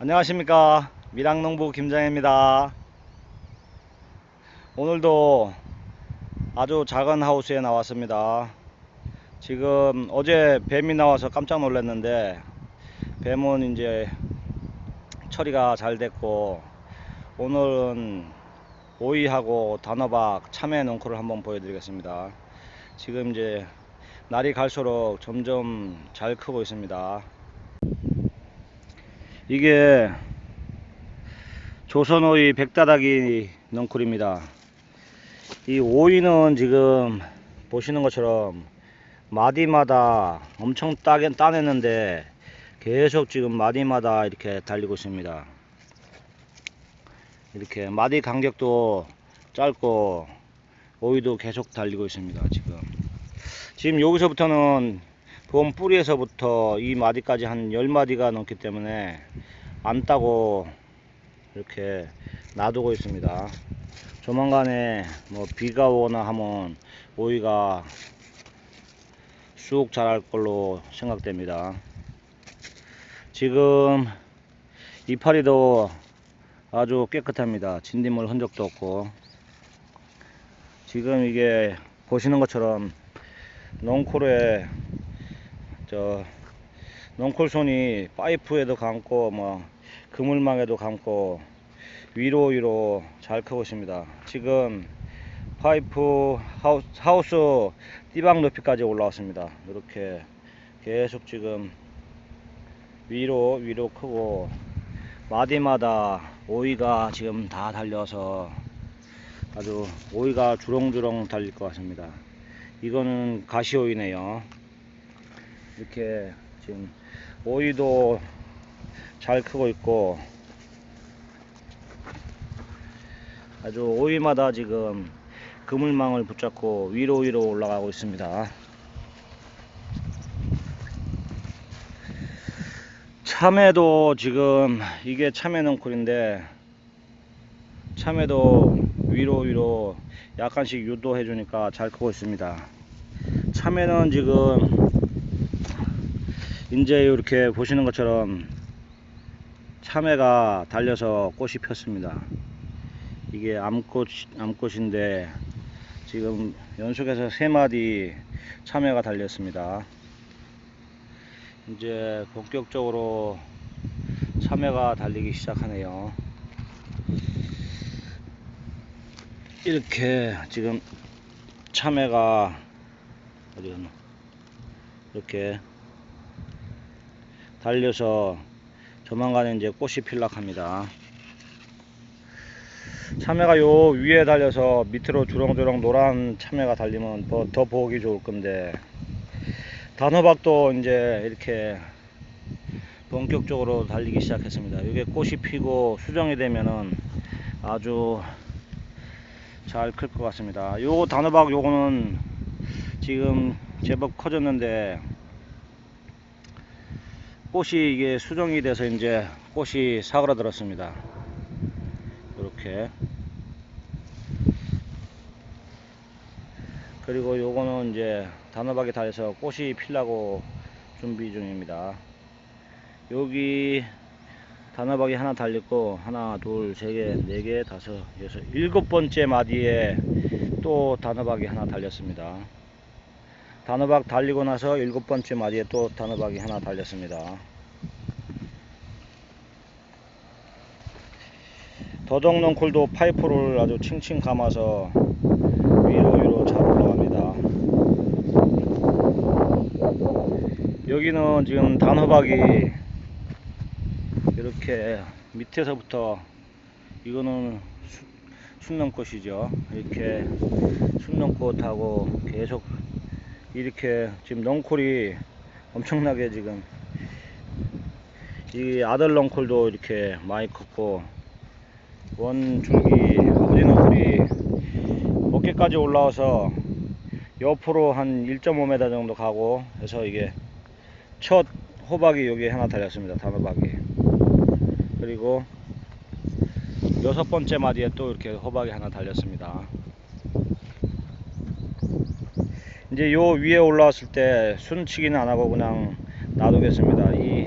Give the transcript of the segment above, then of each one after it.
안녕하십니까. 밀양농부 김장입니다. 오늘도 아주 작은 하우스에 나왔습니다. 지금 어제 뱀이 나와서 깜짝 놀랐는데 뱀은 이제 처리가 잘 됐고 오늘은 오이하고 단호박 참외 농코를 한번 보여드리겠습니다. 지금 이제 날이 갈수록 점점 잘 크고 있습니다 이게 조선오이 백다닥이 넝쿨입니다. 이 오이는 지금 보시는 것처럼 마디마다 엄청 따긴 따냈는데 계속 지금 마디마다 이렇게 달리고 있습니다. 이렇게 마디 간격도 짧고 오이도 계속 달리고 있습니다. 지금 지금 여기서부터는 봄 뿌리에서부터 이 마디까지 한 10마디가 넘기 때문에 안 따고 이렇게 놔두고 있습니다. 조만간에 뭐 비가 오거나 하면 오이가 쑥 자랄 걸로 생각됩니다. 지금 이파리도 아주 깨끗합니다. 진딧물 흔적도 없고 지금 이게 보시는 것처럼 넝콜에 저 넝콜손이 파이프에도 감고 뭐 그물망에도 감고 위로 위로 잘 크고 있습니다. 지금 파이프 하우스, 하우스 띠방 높이까지 올라왔습니다. 이렇게 계속 지금 위로 위로 크고 마디마다 오이가 지금 다 달려서 아주 오이가 주렁주렁 달릴 것 같습니다. 이거는 가시오이네요. 이렇게 지금 오이도 잘 크고 있고 아주 오이마다 지금 그물망을 붙잡고 위로 위로 올라가고 있습니다. 참외도 지금 이게 참외 넝쿨인데 참외도 위로 위로 약간씩 유도해 주니까 잘 크고 있습니다. 참외는 지금 이제 이렇게 보시는 것처럼 참외가 달려서 꽃이 폈습니다. 이게 암꽃, 암꽃인데 지금 연속해서 세 마디 참외가 달렸습니다. 이제 본격적으로 참외가 달리기 시작하네요. 이렇게 지금 참외가 어디 갔나? 이렇게 달려서 조만간에 이제 꽃이 필락합니다. 참외가 요 위에 달려서 밑으로 주렁주렁 노란 참외가 달리면 더, 더 보기 좋을 건데 단호박도 이제 이렇게 본격적으로 달리기 시작했습니다. 이게 꽃이 피고 수정이 되면은 아주 잘 클 것 같습니다. 요 단호박 요거는 지금 제법 커졌는데 꽃이 이게 수정이 돼서 이제 꽃이 사그라들었습니다. 이렇게 그리고 요거는 이제 단호박이 달려서 꽃이 피려고 준비 중입니다. 여기 단호박이 하나 달렸고 하나 둘 세 개 네 개 다섯 여섯 일곱 번째 마디에 또 단호박이 하나 달렸습니다. 단호박 달리고 나서 일곱 번째 마디에 또 단호박이 하나 달렸습니다. 더덕넝쿨도 파이프를 아주 칭칭 감아서 위로 위로 잘 올라갑니다. 여기는 지금 단호박이 이렇게 밑에서부터 이거는 수- 순놈꽃이죠. 이렇게 순놈꽃하고 계속 이렇게 지금 넝콜이 엄청나게 지금 이 아들 넝콜도 이렇게 많이 컸고 원 줄기 아버지 넝콜이 어깨까지 올라와서 옆으로 한 1.5m 정도 가고 해서 이게 첫 호박이 여기 하나 달렸습니다 단호박이. 그리고 여섯 번째 마디에 또 이렇게 호박이 하나 달렸습니다 이제 요 위에 올라왔을 때 순치기는 안 하고 그냥 놔두겠습니다. 이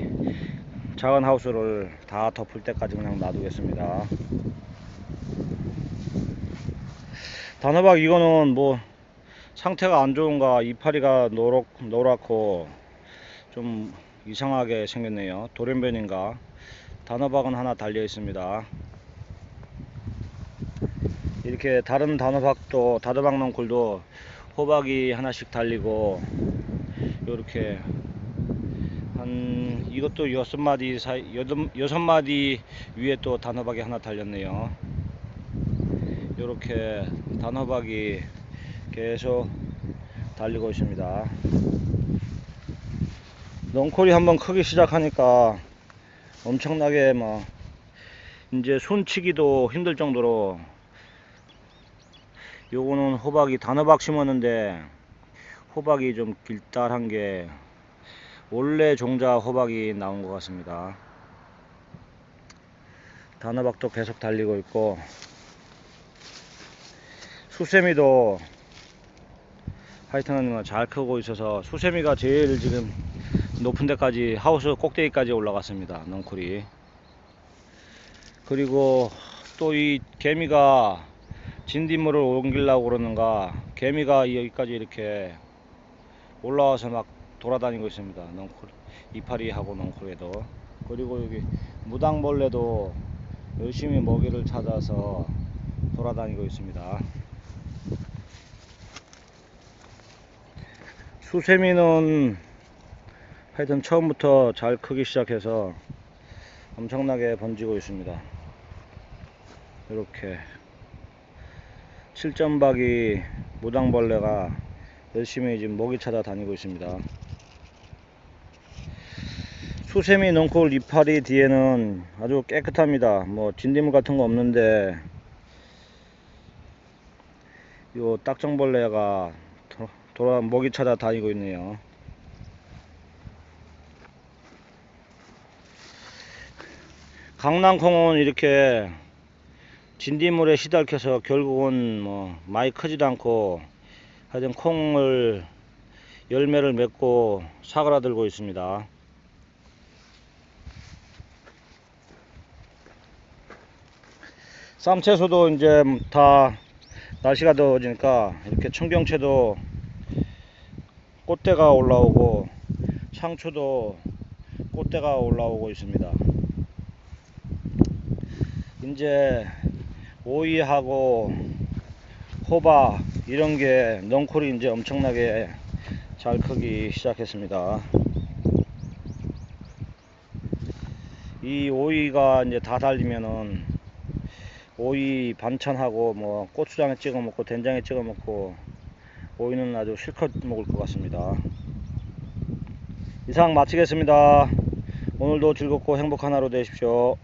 작은 하우스를 다 덮을 때까지 그냥 놔두겠습니다. 단호박 이거는 뭐 상태가 안 좋은가 이파리가 노랗, 노랗고 좀 이상하게 생겼네요. 돌연변인가 단호박은 하나 달려 있습니다. 이렇게 다른 단호박도 다도박 넝쿨도 호박이 하나씩 달리고 요렇게 한 이것도 여섯 마디 사이 여섯 마디 위에 또 단호박이 하나 달렸네요. 요렇게 단호박이 계속 달리고 있습니다. 넝콜이 한번 크기 시작하니까 엄청나게 뭐 이제 손치기도 힘들 정도로 요거는 호박이 단호박 심었는데 호박이 좀 길다란 게 원래 종자 호박이 나온 것 같습니다. 단호박도 계속 달리고 있고 수세미도 하여튼 뭐잘 크고 있어서 수세미가 제일 지금 높은 데까지 하우스 꼭대기까지 올라갔습니다. 넝쿨이 그리고 또 이 개미가 진딧물을 옮기려고 그러는가 개미가 여기까지 이렇게 올라와서 막 돌아다니고 있습니다. 넝쿨 이파리하고 넝쿨에도 그리고 여기 무당벌레도 열심히 먹이를 찾아서 돌아다니고 있습니다. 수세미는 하여튼 처음부터 잘 크기 시작해서 엄청나게 번지고 있습니다. 이렇게 칠점박이 무당벌레가 열심히 지금 먹이 찾아 다니고 있습니다. 수세미 넝쿨 이파리 뒤에는 아주 깨끗합니다. 뭐 진딧물 같은 거 없는데 요 딱정벌레가 도- 돌아 먹이 찾아 다니고 있네요. 강낭콩은 이렇게 진딧물에 시달켜서 결국은 뭐 많이 크지도 않고 하여튼 콩을 열매를 맺고 사그라들고 있습니다. 쌈채소도 이제 다 날씨가 더워지니까 이렇게 청경채도 꽃대가 올라오고 상추도 꽃대가 올라오고 있습니다. 이제 오이하고 호박 이런 게 넝쿨이 이제 엄청나게 잘 크기 시작했습니다. 이 오이가 이제 다 달리면은 오이 반찬하고 뭐 고추장에 찍어 먹고 된장에 찍어 먹고 오이는 아주 실컷 먹을 것 같습니다. 이상 마치겠습니다. 오늘도 즐겁고 행복한 하루 되십시오.